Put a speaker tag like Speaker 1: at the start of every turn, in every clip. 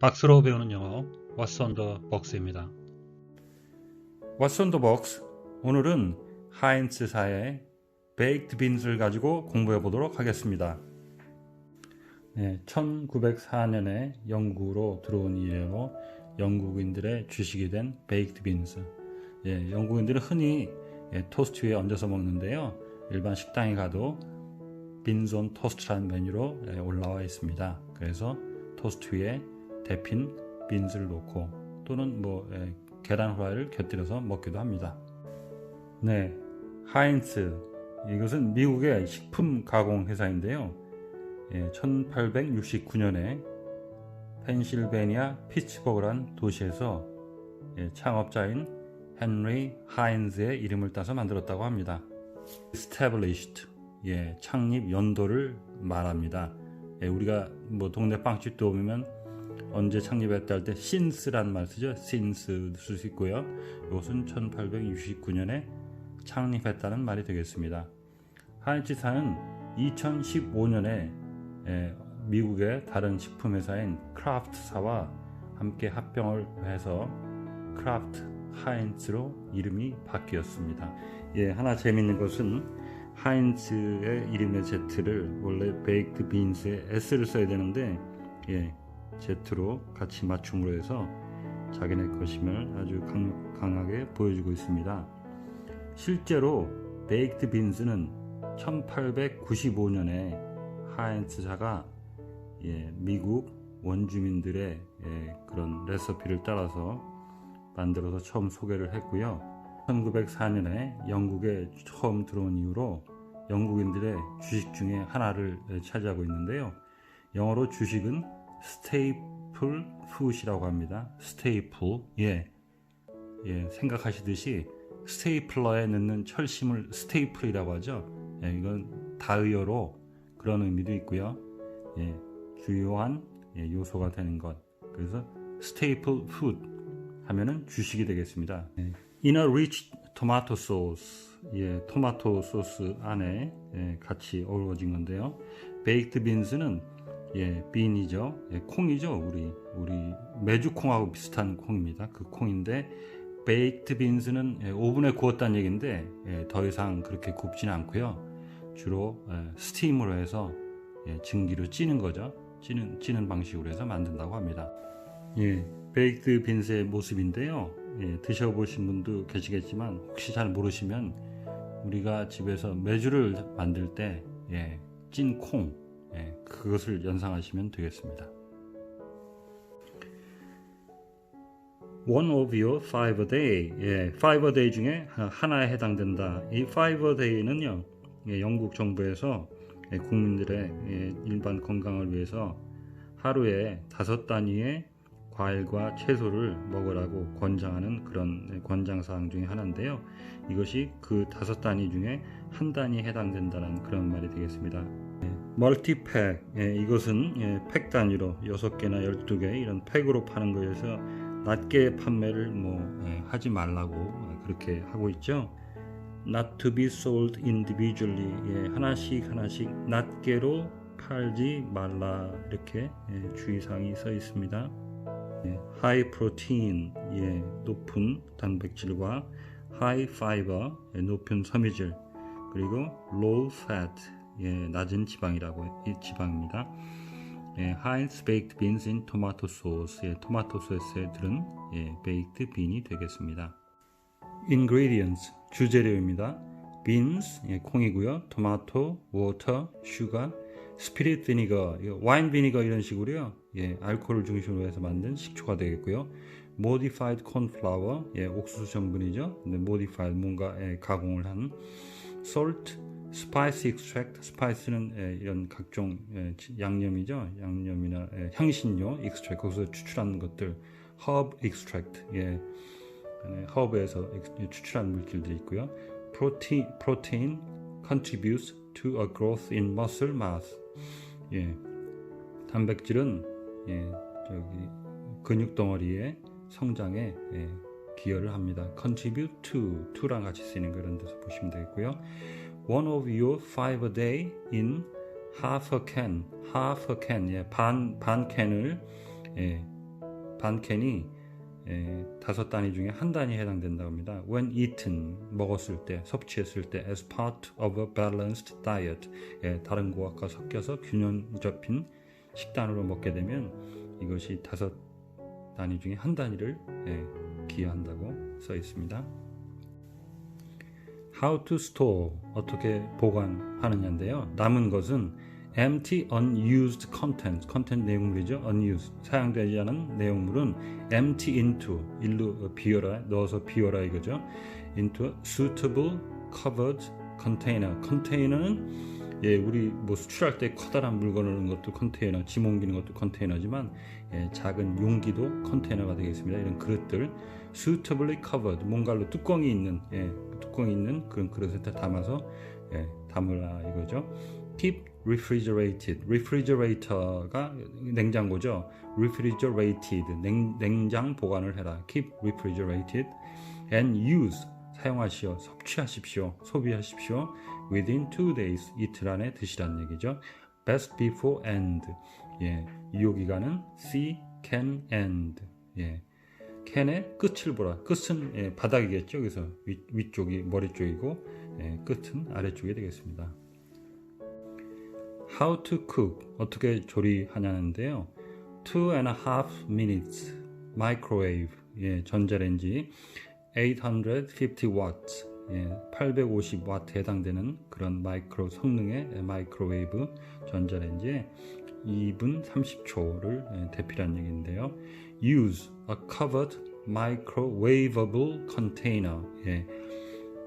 Speaker 1: 박스로 배우는 영어 What's on the Box입니다.
Speaker 2: What's on the box? 오늘은 하인츠사의 베이크드 빈스를 가지고 공부해 보도록 하겠습니다. 네, 1904년에 영국으로 들어온 이래로 영국인들의 주식이 된 베이크드 빈스. 예, 영국인들은 흔히 예, 토스트 위에 얹어서 먹는데요. 일반 식당에 가도 빈존 토스트라는 메뉴로 예, 올라와 있습니다. 그래서 토스트 위에 데핀 빈스를 놓고 또는 뭐 예, 계란 후라이를 곁들여서 먹기도 합니다. 네, 하인츠 이것은 미국의 식품 가공 회사인데요. 예, 1869년에 펜실베니아 피츠버그란 도시에서 예, 창업자인 헨리 하인즈의 이름을 따서 만들었다고 합니다. established 예, 창립 연도를 말합니다. 예, 우리가 뭐 동네 빵집도 보면 언제 창립했다 할 때 since란 말 쓰죠. since 쓸수 있고요. 이것은 1869년에 창립했다는 말이 되겠습니다. 하인츠사는 2015년에 예, 미국의 다른 식품 회사인 크라프트사와 함께 합병을 해서 크라프트 하인츠로 이름이 바뀌었습니다. 예, 하나 재밌는 것은 하인츠의 이름의 Z를 원래 베이크드 빈스에 S를 써야 되는데 예, Z로 같이 맞춤으로 해서 자기네 것임을 아주 강, 강하게 보여주고 있습니다. 실제로 베이크드 빈스는 1895년에 하인츠사가 예, 미국 원주민들의 예, 그런 레시피를 따라서 만들어서 처음 소개를 했고요. 1904년에 영국에 처음 들어온 이후로 영국인들의 주식 중에 하나를 차지하고 있는데요. 영어로 주식은 staple food이라고 합니다. staple, 예, 예, 생각하시듯이 스테이플러에 넣는 철심을 스테이플이라고 하죠. 예, 이건 다의어로 그런 의미도 있고요. 예, 주요한 예, 요소가 되는 것. 그래서 staple food 하면은 주식이 되겠습니다. 예. In a rich tomato sauce, 예, 토마토 소스 안에 예, 같이 어우러진 건데요. baked beans는 예, 빈이죠. 예, 콩이죠. 우리 우리 메주 콩하고 비슷한 콩입니다. 그 콩인데 베이크드 빈스는 예, 오븐에 구웠다는 얘기인데 예, 더 이상 그렇게 굽지는 않고요. 주로 예, 스팀으로 해서 예, 증기로 찌는 거죠. 찌는 찌는 방식으로 해서 만든다고 합니다. 예, 베이크드 빈스의 모습인데요. 예, 드셔보신 분도 계시겠지만 혹시 잘 모르시면 우리가 집에서 메주를 만들 때 예, 찐 콩, 예, 그것을 연상하시면 되겠습니다. One of your five a day, 예, five a day 중에 하나에 해당된다. 이 five a day는요, 예, 영국 정부에서 예, 국민들의 예, 일반 건강을 위해서 하루에 다섯 단위의 과일과 채소를 먹으라고 권장하는 그런 권장 사항 중에 하나인데요. 이것이 그 다섯 단위 중에 한 단위에 해당된다는 그런 말이 되겠습니다. 멀티팩 예, 이것은 예, 팩 단위로 6개나 12개 이런 팩으로 파는 거여서 낮게 판매를 뭐 예, 하지 말라고 그렇게 하고 있죠. Not to be sold individually 예, 하나씩 하나씩 낮게로 팔지 말라 이렇게 예, 주의사항이 써 있습니다. 예, high protein 예, 높은 단백질과 high fiber 예, 높은 섬유질 그리고 low fat 예, 낮은 지방이라고 이 지방입니다. 예, Heinz baked beans in tomato sauce 예, 토마토 소스에 들은 예, baked bean이 되겠습니다. Ingredients 주재료입니다. beans 예, 콩이고요. 토마토, water, sugar, spirit vinegar 와인 비니거 이런 식으로요. 예, 알코올을 중심으로 해서 만든 식초가 되겠고요. modified corn flour 예, 옥수수 전분이죠. 근데 modified 뭔가 예, 가공을 한 salt 스파이스 익스트랙트 스파이스는 예, 이런 각종 예, 양념이죠. 양념이나 예, 향신료 익스트랙트 거기서 추출한 것들. 허브 익스트랙트 예, 허브에서 추출한 물질들이 있고요. 프로테인 프로테인 contributes to mass. 예, 단백질은 예, 저기 근육 덩어리의 성장에 예, 기여를 합니다. contribute to to랑 같이 쓰이는 그런 데서 보시면 되겠고요 one of your five a day in half a can, half a can, 예, 반, 반 캔을 예, 반 캔이 예, 다섯 단위 중에 한 단위에 해당된다고 합니다. When eaten 먹었을 때 섭취했을 때 as part of a balanced diet 예, 다른 고학과 섞여서 균형 잡힌 식단으로 먹게 되면 이것이 다섯 단위 중에 한 단위를 예, 기여한다고 써 있습니다. How to store 어떻게 보관하느냐인데요. 남은 것은 empty unused content content 내용물이죠. unused 사용되지 않은 내용물은 empty into 일로 비워라 넣어서 비워라 이거죠. into suitable covered container 컨테이너는 예, 우리 뭐 수출할 때 커다란 물건을 넣는 것도 컨테이너, 짐 옮기는 것도 컨테이너지만 예, 작은 용기도 컨테이너가 되겠습니다. 이런 그릇들 suitably covered 뭔가로 뚜껑이 있는 예, 뚜껑이 있는 그런 그릇에 담아서 예, 담으라 이거죠. keep refrigerated. refrigerator가 냉장고죠. refrigerated 냉, 냉장 보관을 해라. keep refrigerated and use 사용하시오, 섭취하십시오, 소비하십시오. within two days 이틀 안에 드시라는 얘기죠. best before end 예, 유효 기간은 C can end 예. 캔의 끝을 보라. 끝은 예, 바닥이겠죠. 그래서 위, 위쪽이 머리 쪽이고 예, 끝은 아래쪽이 되겠습니다. How to cook 어떻게 조리하냐는데요. Two and a half minutes microwave 예, 전자레인지 850 watts 예, 850 와트 해당되는 그런 마이크로 성능의 마이크로웨이브 전자레인지에 2분 30초를 예, 대피란 얘기인데요. Use a covered microwavable container. 예,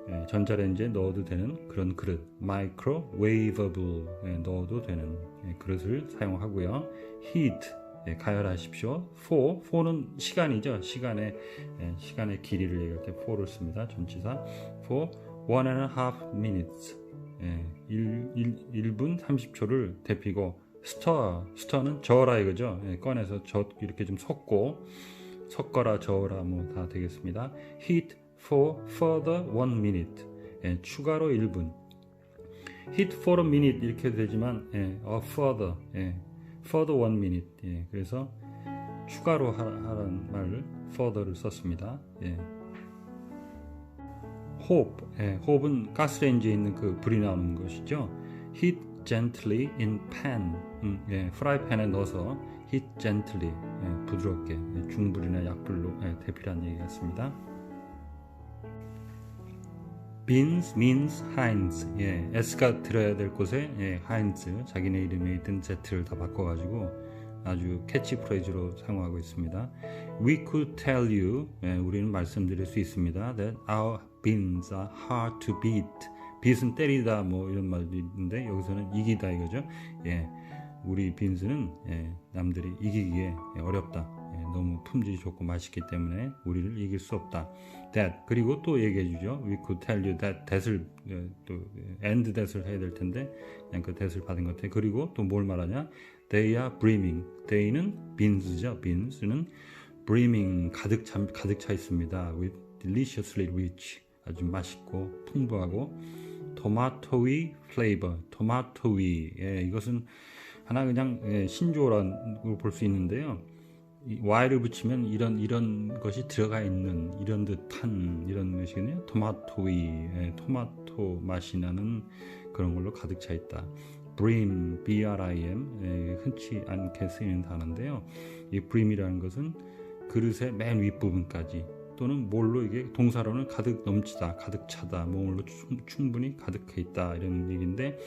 Speaker 2: 예, 전자레인지에 넣어도 되는 그런 그릇, microwavable 예, 넣어도 되는 예, 그릇을 사용하고요. Heat 예, 가열하십시오. for, for는 시간이죠. 시간의 예, 시간의 길이를 얘기할 때 for를 씁니다. 전치사 for one and a half minutes. 예, 1, 1, 1분 30초를 데피고 stir, stir는 저어라 이거죠. 예, 꺼내서 저 이렇게 좀 섞고 섞어라 저어라 뭐 다 되겠습니다. heat for further one minute. 예, 추가로 1분. heat for a minute 이렇게 되지만 예, a further 예, further one minute. 예, 그래서 추가로 하라는 말을 further를 썼습니다. 예. hope, 예, hope는 가스레인지에 있는 그 불이 나오는 것이죠. heat gently in pan, 음, 예, 프라이팬에 넣어서 heat gently, 예, 부드럽게 예, 중불이나 약불로 예, 대피란 얘기 같습니다. beans means Heinz. 예, S가 들어야 될 곳에 예, Heinz 자기네 이름에 있던 Z를 다 바꿔가지고 아주 캐치프레이즈로 사용하고 있습니다. We could tell you, 예, 우리는 말씀드릴 수 있습니다. That our beans are hard to beat. Beat은 때리다 뭐 이런 말도 있는데 여기서는 이기다 이거죠. 예, 우리 빈스는 예, 남들이 이기기에 어렵다. 예, 너무 품질이 좋고 맛있기 때문에 우리를 이길 수 없다. that 그리고 또 얘기해 주죠. We could tell you that that을 예, 또 end that을 해야 될 텐데 그냥 그 that을 받은 것 같아. 그리고 또 뭘 말하냐? They are brimming. They는 beans죠. beans는 brimming 가득 차 가득 차 있습니다. With deliciously rich 아주 맛있고 풍부하고 토마토의 플레이버, 토마토의 예, 이것은 하나 그냥 예, 신조어라고 볼 수 있는데요. y를 붙이면 이런 이런 것이 들어가 있는 이런 듯한 이런 것이거든요. 토마토의 예, 토마토 맛이 나는 그런 걸로 가득 차 있다. brim, b-r-i-m 예, 흔치 않게 쓰이는 단어인데요. 이 brim이라는 것은 그릇의 맨 윗부분까지 또는 뭘로 이게 동사로는 가득 넘치다, 가득 차다, 뭐로 충분히 가득해 있다 이런 얘기인데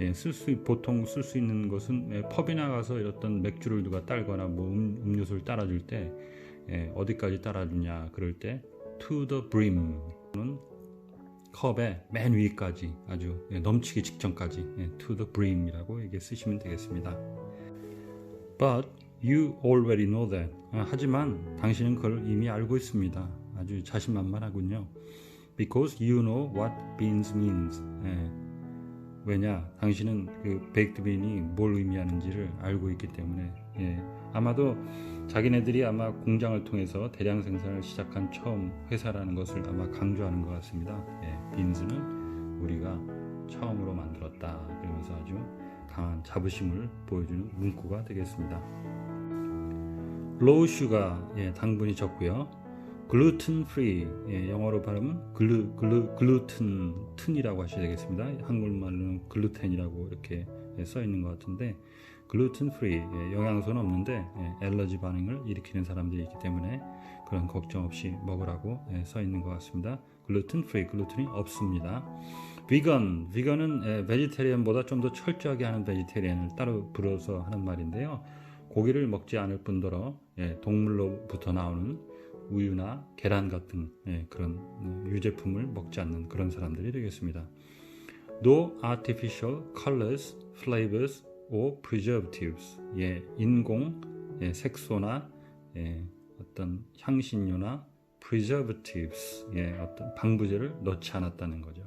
Speaker 2: 예, 쓸수 보통 쓸 수 있는 것은 예, 펍이나 가서 어떤 맥주를 누가 딸거나 뭐 음, 료수를 따라줄 때 예, 어디까지 따라주냐 그럴 때 to the brim은 컵의 맨 위까지 아주 예, 넘치기 직전까지 예, to the brim이라고 이게 쓰시면 되겠습니다. But You already know that. 아, 하지만 당신은 그걸 이미 알고 있습니다. 아주 자신만만하군요. Because you know what beans means. 예. 왜냐? 당신은 그 baked bean이 뭘 의미하는지를 알고 있기 때문에. 예. 아마도 자기네들이 아마 공장을 통해서 대량 생산을 시작한 처음 회사라는 것을 아마 강조하는 것 같습니다. 예. 빈스는 우리가 처음으로 만들었다. 그러면서 아주 강한 자부심을 보여주는 문구가 되겠습니다. Low sugar 예, 당분이 적고요. gluten free 예, 영어로 발음은 글루 글루 글루텐 튼이라고 하셔야 되겠습니다. 한국말로는 글루텐이라고 이렇게 예, 써 있는 것 같은데 글루텐 프리 예, 영양소는 없는데 예, 알러지 반응을 일으키는 사람들이 있기 때문에 그런 걱정 없이 먹으라고 예, 써 있는 것 같습니다. 글루텐 프리 글루텐이 없습니다. 비건 비건은 예, 베지테리언보다 좀 더 철저하게 하는 베지테리언을 따로 불어서 하는 말인데요. 고기를 먹지 않을 뿐더러 예, 동물로부터 나오는 우유나 계란 같은 예, 그런 음, 유제품을 먹지 않는 그런 사람들이 되겠습니다. No artificial colors, flavors or preservatives. 예, 인공 예, 색소나 예, 어떤 향신료나 preservatives, 예, 어떤 방부제를 넣지 않았다는 거죠.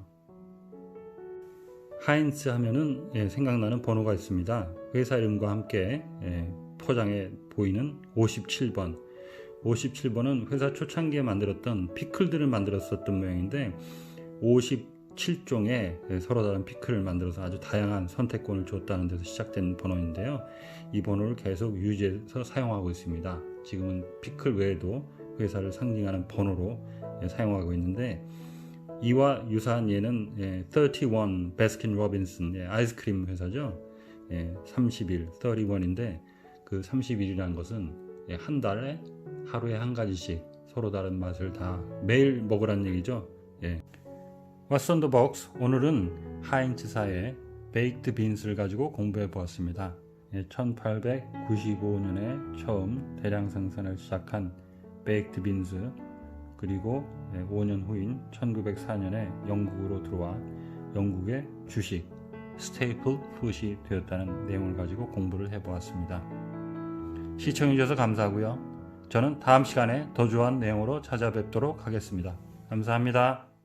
Speaker 2: 하인츠 하면은 예, 생각나는 번호가 있습니다. 회사 이름과 함께 예, 포장에 보이는 57번. 57번은 회사 초창기에 만들었던 피클들을 만들었었던 모양인데 57종의 서로 다른 피클을 만들어서 아주 다양한 선택권을 줬다는 데서 시작된 번호인데요. 이 번호를 계속 유지해서 사용하고 있습니다. 지금은 피클 외에도 회사를 상징하는 번호로 예, 사용하고 있는데 이와 유사한 예는 예, 31 베스킨 로빈슨 예, 아이스크림 회사죠. 예, 30일 31인데 그 30일이라는 것은 예, 한 달에 하루에 한 가지씩 서로 다른 맛을 다 매일 먹으란 얘기죠. 예. What's on the box? 오늘은 하인츠사의 베이크드 빈스를 가지고 공부해 보았습니다. 1895년에 처음 대량 생산을 시작한 베이크드 빈스 그리고 5년 후인 1904년에 영국으로 들어와 영국의 주식 스테이플 푸시 되었다는 내용을 가지고 공부를 해 보았습니다. 시청해 주셔서 감사하고요. 저는 다음 시간에 더 좋은 내용으로 찾아뵙도록 하겠습니다. 감사합니다.